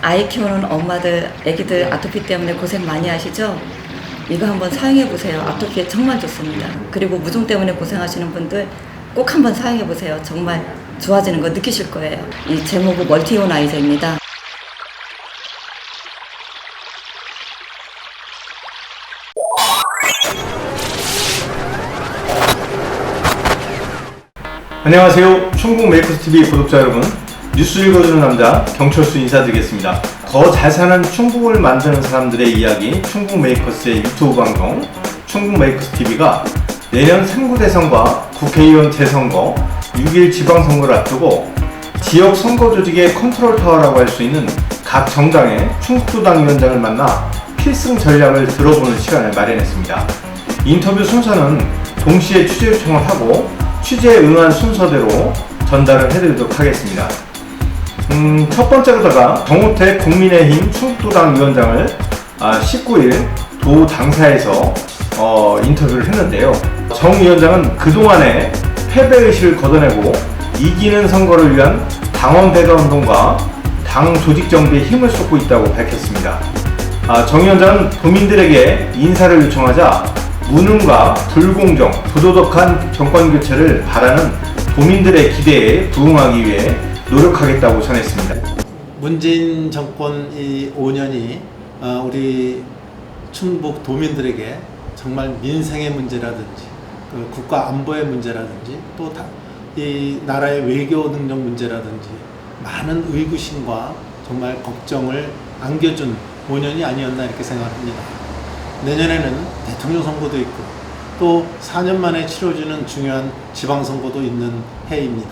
아이 키우는 엄마들, 아기들 아토피 때문에 고생 많이 하시죠? 이거 한번 사용해 보세요. 아토피에 정말 좋습니다. 그리고 무좀 때문에 고생하시는 분들 꼭 한번 사용해 보세요. 정말 좋아지는 거 느끼실 거예요. 이 제목은 멀티오나이저입니다. 안녕하세요. 충북 메이커스 TV 구독자 여러분. 뉴스 읽어주는 남자 경철수 인사드리겠습니다. 더 잘 사는 충북을 만드는 사람들의 이야기 충북 메이커스의 유튜브 방송 충북 메이커스 TV가 내년 상구 대선과 국회의원 재선거, 6일 지방선거를 앞두고 지역 선거 조직의 컨트롤 타워라고 할 수 있는 각 정당의 충북도당 위원장을 만나 필승 전략을 들어보는 시간을 마련했습니다. 인터뷰 순서는 동시에 취재 요청을 하고 취재에 응한 순서대로 전달을 해드리도록 하겠습니다. 음, 첫 번째로다가 정우택 국민의힘 충북도당 위원장을 아, 19일 도 당사에서 어, 인터뷰를 했는데요. 정 위원장은 그동안의 패배의식을 걷어내고 이기는 선거를 위한 당원 배가 운동과 당 조직 정비에 힘을 쏟고 있다고 밝혔습니다. 아, 정 위원장은 도민들에게 인사를 요청하자 무능과 불공정, 부도덕한 정권 교체를 바라는 도민들의 기대에 부응하기 위해 노력하겠다고 전했습니다. 문재인 정권 이 5년이 어, 우리 충북 도민들에게 정말 민생의 문제라든지 그 국가 안보의 문제라든지 또 이 나라의 외교 능력 문제라든지 많은 의구심과 정말 걱정을 안겨준 5년이 아니었나 이렇게 생각합니다. 내년에는 대통령 선거도 있고 또 4년 만에 치러지는 중요한 지방선거도 있는 해입니다.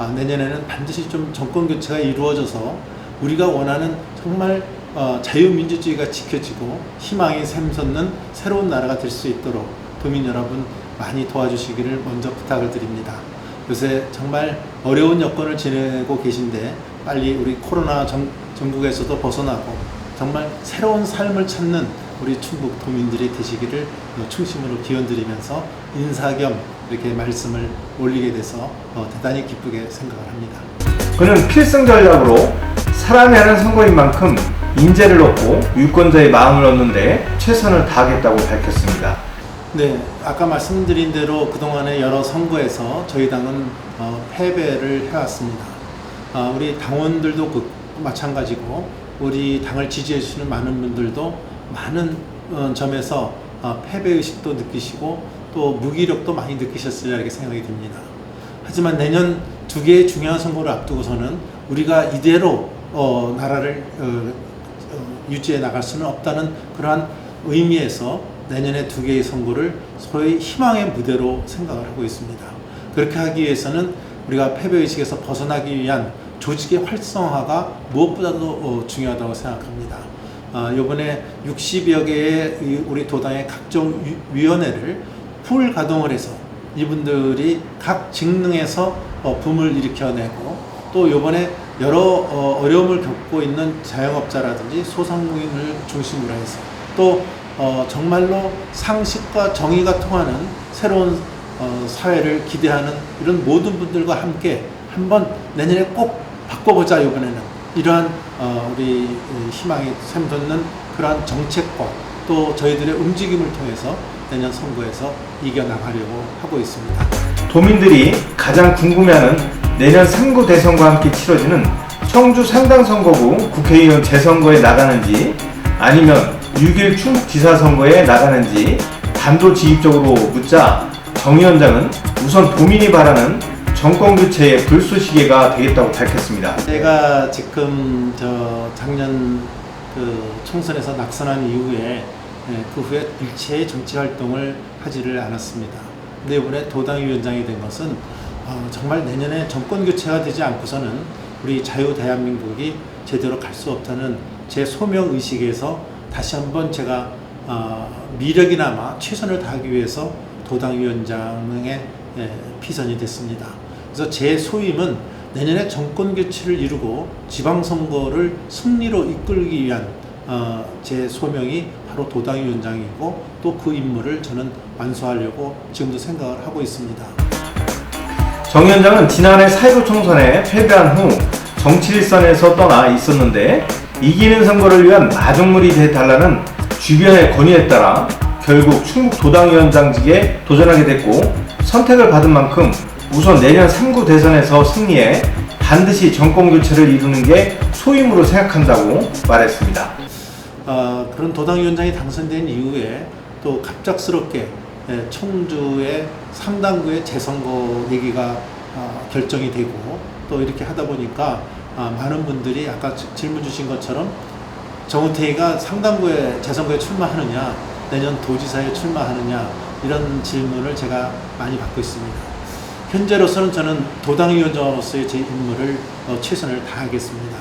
아, 내년에는 반드시 좀 정권 교체가 이루어져서 우리가 원하는 정말 어, 자유민주주의가 지켜지고 희망이 샘솟는 새로운 나라가 될 수 있도록 도민 여러분 많이 도와주시기를 먼저 부탁을 드립니다. 요새 정말 어려운 여건을 지내고 계신데 빨리 우리 코로나 정, 전국에서도 벗어나고 정말 새로운 삶을 찾는 우리 충북 도민들이 되시기를 충심으로 기원드리면서 인사 겸 이렇게 말씀을 올리게 돼서 어, 대단히 기쁘게 생각을 합니다. 그는 필승 전략으로 사람이 하는 선거인 만큼 인재를 얻고 유권자의 마음을 얻는데 최선을 다하겠다고 밝혔습니다. 네, 아까 말씀드린 대로 그동안의 여러 선거에서 저희 당은 어, 패배를 해왔습니다. 아, 우리 당원들도 그, 마찬가지고 우리 당을 지지해 주시는 많은 분들도 많은 어, 점에서 어, 패배의식도 느끼시고 또 무기력도 많이 느끼셨으리라 이렇게 생각이 듭니다. 하지만 내년 두 개의 중요한 선거를 앞두고서는 우리가 이대로 어, 나라를 어, 어, 유지해 나갈 수는 없다는 그러한 의미에서 내년에 두 개의 선거를 서로의 희망의 무대로 생각을 하고 있습니다. 그렇게 하기 위해서는 우리가 패배의식에서 벗어나기 위한 조직의 활성화가 무엇보다도 어, 중요하다고 생각합니다. 아, 이번에 60여 개의 이 우리 도당의 각종 위- 위원회를 풀 가동을 해서 이분들이 각 직능에서 어, 붐을 일으켜내고 또 이번에 여러 어, 어려움을 겪고 있는 자영업자라든지 소상공인을 중심으로 해서 또 어, 정말로 상식과 정의가 통하는 새로운 어, 사회를 기대하는 이런 모든 분들과 함께 한번 내년에 꼭 바꿔보자 이번에는 이러한 어, 우리 이 희망이 샘솟는 그러한 정책과 또 저희들의 움직임을 통해서 내년 선거에서 이겨나가려고 하고 있습니다. 도민들이 가장 궁금해하는 내년 상구 대선과 함께 치러지는 청주 상당 선거구 국회의원 재선거에 나가는지 아니면 6일 충북 지사 선거에 나가는지 단도직입적으로 묻자 정 위원장은 우선 도민이 바라는 정권 교체의 불쏘시개가 되겠다고 밝혔습니다. 제가 지금 저 작년 그 총선에서 낙선한 이후에 예, 그 후에 일체의 정치 활동을 하지를 않았습니다. 근데 이번에 도당 위원장이 된 것은 어, 정말 내년에 정권 교체가 되지 않고서는 우리 자유 대한민국이 제대로 갈 수 없다는 제 소명 의식에서 다시 한번 제가 어, 미력이나마 최선을 다하기 위해서 도당 위원장의 예, 피선이 됐습니다. 그래서 제 소임은 내년에 정권 교체를 이루고 지방선거를 승리로 이끌기 위한 어, 제 소명이 바로 도당위원장이고 또 그 임무를 저는 완수하려고 지금도 생각을 하고 있습니다. 정 위원장은 지난해 4.19 총선에 패배한 후 정치 일선에서 떠나 있었는데 이기는 선거를 위한 마중물이 돼달라는 주변의 권유에 따라 결국 충북 도당위원장직에 도전하게 됐고 선택을 받은 만큼 우선 내년 3구 대선에서 승리해 반드시 정권 교체를 이루는 게 소임으로 생각한다고 말했습니다. 어, 그런 도당위원장이 당선된 이후에 또 갑작스럽게 예, 청주의 3당구의 재선거 얘기가 어, 결정이 되고 또 이렇게 하다 보니까 아, 많은 분들이 아까 지- 질문 주신 것처럼 정우택이가 상당구에 재선거에 출마하느냐 내년 도지사에 출마하느냐 이런 질문을 제가 많이 받고 있습니다. 현재로서는 저는 도당위원장으로서의 제 임무를 어, 최선을 다하겠습니다.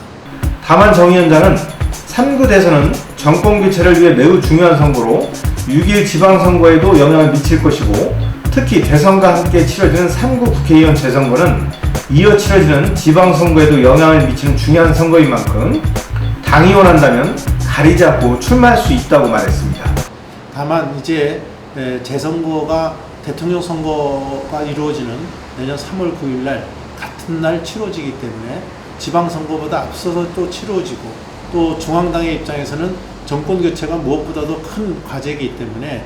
다만 정 위원장은 3구 대선은 정권 교체를 위해 매우 중요한 선거로 6일 지방선거에도 영향을 미칠 것이고 특히 대선과 함께 치러지는 3구 국회의원 재선거는 이어 치러지는 지방선거에도 영향을 미치는 중요한 선거인 만큼 당이 원한다면 가리지 않고 출마할 수 있다고 말했습니다. 다만 이제 에, 재선거가 대통령 선거가 이루어지는 내년 3월 9일 날 같은 날 치러지기 때문에 지방선거보다 앞서서 또 치러지고 또 중앙당의 입장에서는 정권 교체가 무엇보다도 큰 과제이기 때문에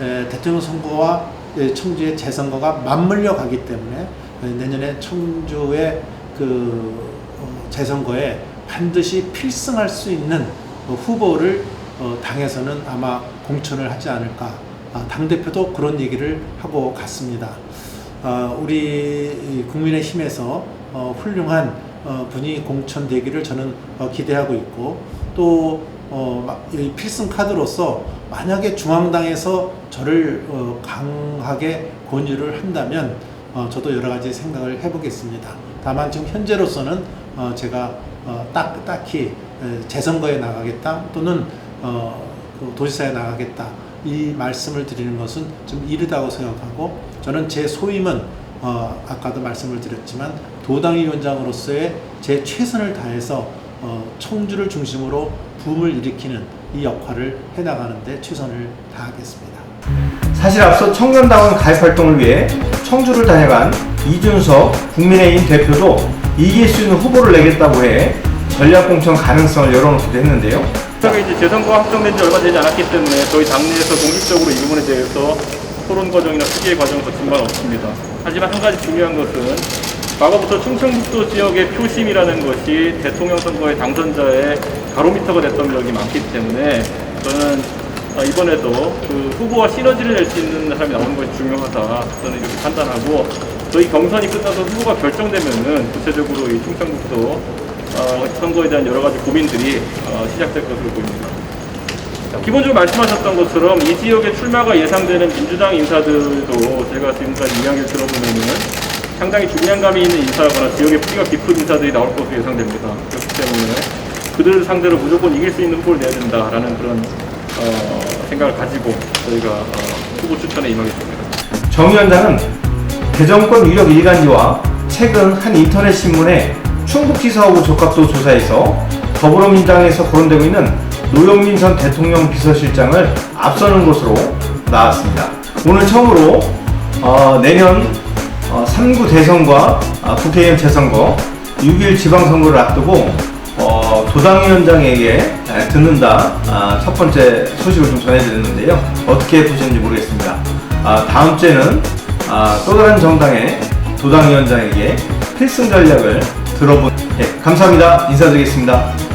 에, 대통령 선거와 에, 청주의 재선거가 맞물려 가기 때문에 에, 내년에 청주의 그 어, 재선거에 반드시 필승할 수 있는 어, 후보를 어, 당에서는 아마 공천을 하지 않을까. 아, 당대표도 그런 얘기를 하고 갔습니다. 아, 우리 이 국민의힘에서 어, 훌륭한 어, 분이 공천되기를 저는 어, 기대하고 있고 또 어, 필승 카드로서 만약에 중앙당에서 저를 어, 강하게 권유를 한다면 어, 저도 여러 가지 생각을 해보겠습니다. 다만 지금 현재로서는 어, 제가 어, 딱, 딱히 에, 재선거에 나가겠다 또는 어, 그 도지사에 나가겠다 이 말씀을 드리는 것은 좀 이르다고 생각하고 저는 제 소임은 어, 아까도 말씀을 드렸지만 도당위원장으로서의 제 최선을 다해서 어, 청주를 중심으로 붐을 일으키는 이 역할을 해나가는데 최선을 다하겠습니다. 사실 앞서 청년당원 가입 활동을 위해 청주를 다녀간 이준석 국민의힘 대표도 이길 수 있는 후보를 내겠다고 해 전략공천 가능성을 열어놓기도 했는데요. 그렇게 이제 재선거가 확정된 지 얼마 되지 않았기 때문에 저희 당내에서 공식적으로 이 부분에 대해서 토론 과정이나 투기의 과정을 거친 바는 없습니다. 하지만 한 가지 중요한 것은 과거부터 충청북도 지역의 표심이라는 것이 대통령 선거의 당선자의 가로미터가 됐던 적이 많기 때문에 저는 어, 이번에도 그 후보와 시너지를 낼 수 있는 사람이 나오는 것이 중요하다. 저는 이렇게 판단하고 저희 경선이 끝나서 후보가 결정되면은 구체적으로 이 충청북도 어, 선거에 대한 여러 가지 고민들이 어, 시작될 것으로 보입니다. 자, 기본적으로 말씀하셨던 것처럼 이 지역에 출마가 예상되는 민주당 인사들도 제가 지금까지 이야기를 들어보면은 상당히 중량감이 있는 인사거나 지역의 뿌리가 깊은 인사들이 나올 것으로 예상됩니다. 그렇기 때문에 그들을 상대로 무조건 이길 수 있는 후보를 내야 된다라는 그런 어, 생각을 가지고 저희가 어, 후보 추천에 임하겠습니다. 정 위원장은 대정권 유력 일간지와 최근 한 인터넷 신문에 충북 지사하고 적합도 조사에서 더불어민주당에서 거론되고 있는 노영민 전 대통령 비서실장을 앞서는 것으로 나왔습니다. 오늘 처음으로 어, 내년 어, 3구 대선과 아, 국회의원 재선거 6일 지방선거를 앞두고 어, 도당위원장에게 에, 듣는다 아, 첫 번째 소식을 좀 전해드렸는데요. 어떻게 보시는지 모르겠습니다. 아, 다음 주에는 아, 또 다른 정당의 도당위원장에게 필승 전략을 들어본 예, 감사합니다. 인사드리겠습니다.